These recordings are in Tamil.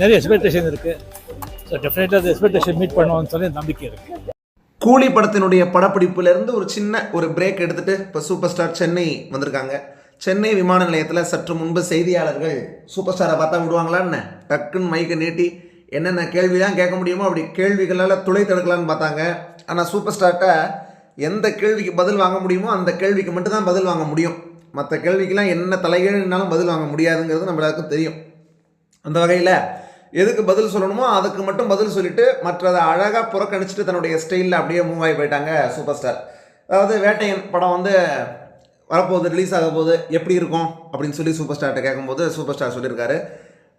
நிறைய எக்ஸ்பெக்டேஷன் இருக்குது ஸோ டெஃபினெட்டாக அந்த எக்ஸ்பெக்டேஷன் மீட் பண்ணுவோம்னு சொல்லி நம்பிக்கை இருக்குது கூலி படத்தினுடைய படப்பிடிப்புலேருந்து ஒரு சின்ன ஒரு பிரேக் எடுத்துட்டு இப்போ சூப்பர் ஸ்டார் சென்னை வந்திருக்காங்க. சென்னை விமான நிலையத்தில் சற்று முன்பு செய்தியாளர்கள் சூப்பர் ஸ்டாரை பார்த்தா விடுவாங்களான்னு டக்குன்னு மைக்கை நீட்டி என்னென்ன கேள்விலாம் கேட்க முடியுமோ அப்படி கேள்விகளால் துளை தடுக்கலான்னு பார்த்தாங்க. ஆனால் சூப்பர் ஸ்டார்கிட்ட எந்த கேள்விக்கு பதில் வாங்க முடியுமோ அந்த கேள்விக்கு மட்டும்தான் பதில் வாங்க முடியும். மற்ற கேள்விக்கெலாம் என்ன தலைகீழ்னாலும் பதில் வாங்க முடியாதுங்கிறது நம்ம எல்லாருக்கும் தெரியும். அந்த வகையில் எதுக்கு பதில் சொல்லணுமோ அதுக்கு மட்டும் பதில் சொல்லிட்டு மற்றதை அழகாக புறக்கணிச்சிட்டு தன்னுடைய ஸ்டைலில் அப்படியே மூவ் ஆகி போயிட்டாங்க சூப்பர் ஸ்டார் அதாவது வேட்டையன் படம் வந்து வரப்போகுது ரிலீஸ் ஆக போகுது. எப்படி இருக்கும் அப்படின்னு சொல்லி சூப்பர் ஸ்டார்கிட்ட கேட்கும்போது சூப்பர் ஸ்டார் சொல்லியிருக்காரு.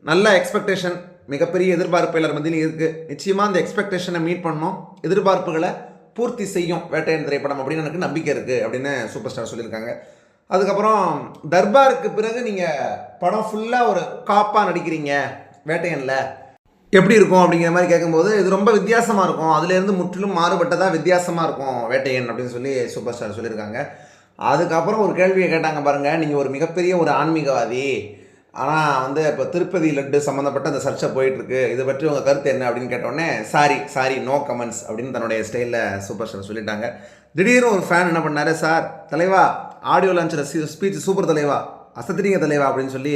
நல்ல எக்ஸ்பெக்டேஷன் மிகப்பெரிய எதிர்பார்ப்பு எல்லார் மத்தியிலும் இருக்குது நிச்சயமாக அந்த எக்ஸ்பெக்டேஷனை மீட் பண்ணோம். எதிர்பார்ப்புகளை பூர்த்தி செய்யும் வேட்டையன் திரைப்படம் அப்படின்னு எனக்கு நம்பிக்கை இருக்குது அப்படின்னு சூப்பர் ஸ்டார் சொல்லியிருக்காங்க. அதுக்கப்புறம் தர்பாருக்கு பிறகு நீங்கள் படம் ஃபுல்லாக ஒரு காப்பாக நடிக்கிறீங்க வேட்டையனில். எப்படி இருக்கும் அப்படிங்கிற மாதிரி கேட்கும்போது இது ரொம்ப வித்தியாசமாக இருக்கும். அதுலேருந்து முற்றிலும் மாறுபட்டதாக வித்தியாசமாக இருக்கும் வேட்டையன் அப்படின்னு சொல்லி சூப்பர் ஸ்டார் சொல்லியிருக்காங்க. அதுக்கப்புறம் ஒரு கேள்வியை கேட்டாங்க பாருங்கள் நீங்கள் ஒரு மிகப்பெரிய ஒரு ஆன்மீகவாதி ஆனால் வந்து இப்போ திருப்பதி லட்டு சம்மந்தப்பட்ட அந்த சர்ச்சை போயிட்டுருக்கு. இதை பற்றி உங்கள் கருத்து என்ன அப்படின்னு கேட்டோடனே சாரி சாரி நோ கமெண்ட்ஸ் அப்படின்னு தன்னுடைய ஸ்டைலில் சூப்பர் ஸ்டார் சொல்லிட்டாங்க. திடீர்னு ஒரு ஃபேன் என்ன பண்ணார் சார் தலைவா ஆடியோ லான்ச்சில் ஸ்பீச் சூப்பர் தலைவா அசத்துறீங்க தலைவா அப்படின்னு சொல்லி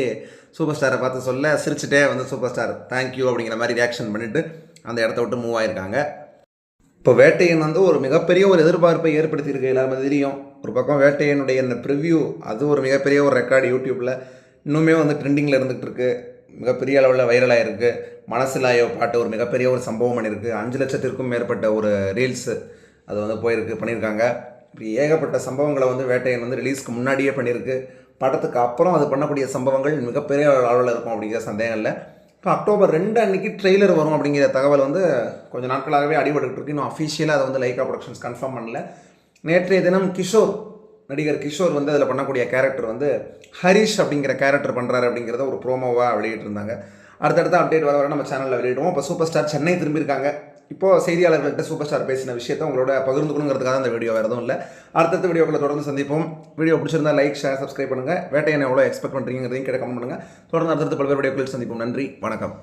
சூப்பர் ஸ்டாரை பார்த்து சொல்ல சிரிச்சுட்டே வந்து சூப்பர் ஸ்டார் தேங்க்யூ அப்படிங்கிற மாதிரி ரியாக்ஷன் பண்ணிவிட்டு அந்த இடத்த விட்டு மூவ் ஆயிருக்காங்க. இப்போ வேட்டையன் வந்து ஒரு மிகப்பெரிய ஒரு எதிர்பார்ப்பை ஏற்படுத்தியிருக்கு எல்லாருமே தெரியும். ஒரு பக்கம் வேட்டையனுடைய அந்த ப்ரிவ்யூ அது ஒரு மிகப்பெரிய ஒரு ரெக்கார்டு யூடியூப்பில் இன்னுமே வந்து ட்ரெண்டிங்கில் இருந்துகிட்டு இருக்குது மிகப்பெரிய அளவில் வைரலாக இருக்குது மனசிலாயோ பாட்டு ஒரு மிகப்பெரிய ஒரு சம்பவம் பண்ணியிருக்கு அஞ்சு லட்சத்திற்கும் மேற்பட்ட ஒரு ரீல்ஸு அது வந்து போயிருக்கு பண்ணியிருக்காங்க இப்படி ஏகப்பட்ட சம்பவங்களை வந்து வேட்டையன் வந்து ரிலீஸ்க்கு முன்னாடியே பண்ணியிருக்கு படத்துக்கு அப்புறம் அது பண்ணக்கூடிய சம்பவங்கள் மிகப்பெரிய அளவில் இருக்கும் அப்படிங்கிற சந்தேகம் இல்லை. இப்போ அக்டோபர் ரெண்டு அன்றைக்கி ட்ரெய்லர் வரும் அப்படிங்கிற தகவல் வந்து கொஞ்சம் நாட்களாகவே அடிபட்டுட்டு இருக்கு. இன்னும் அஃபிஷியலாக அதை வந்து லைக்கா ப்ரொடக்ஷன்ஸ் கன்ஃபார்ம் பண்ணல. நேற்றைய தினம் கிஷோர் நடிகர் கிஷோர் வந்து அதில் பண்ணக்கூடிய கேரக்டர் வந்து ஹரிஷ் அப்படிங்கிற கேரக்டர் பண்ணுறாரு அப்படிங்கிறத ஒரு ப்ரோமோவாக வெளியிட்டிருந்தாங்க. அடுத்தடுத்த அப்டேட் வர வர நம்ம சேனலில் வெளியிடுவோம். இப்போ சூப்பர் ஸ்டார் சென்னை திரும்பியிருக்காங்க. இப்போது செய்தியாளர்கள்ட்ட சூப்பர் ஸ்டார் பேசின விஷயத்தை உங்களோட பகிர்ந்துக்கணுங்கிறதுக்காக அந்த வீடியோ வேறு எதுவும் இல்லை. அடுத்தடுத்த வீடியோக்களை தொடர்ந்து சந்திப்போம். வீடியோ பிடிச்சிருந்தா லைக் ஷேர் சப்ஸ்கிரைப் பண்ணுங்கள் என்ன எவ்வளோ எக்ஸ்பெக்ட் பண்ணுறீங்கிறதையும் கேட்ட கமெண்ட் பண்ணுங்கள் தொடர்ந்து அடுத்தடுத்த பல்வேறு வீடியோக்களில் சந்திப்போம். நன்றி. வணக்கம்.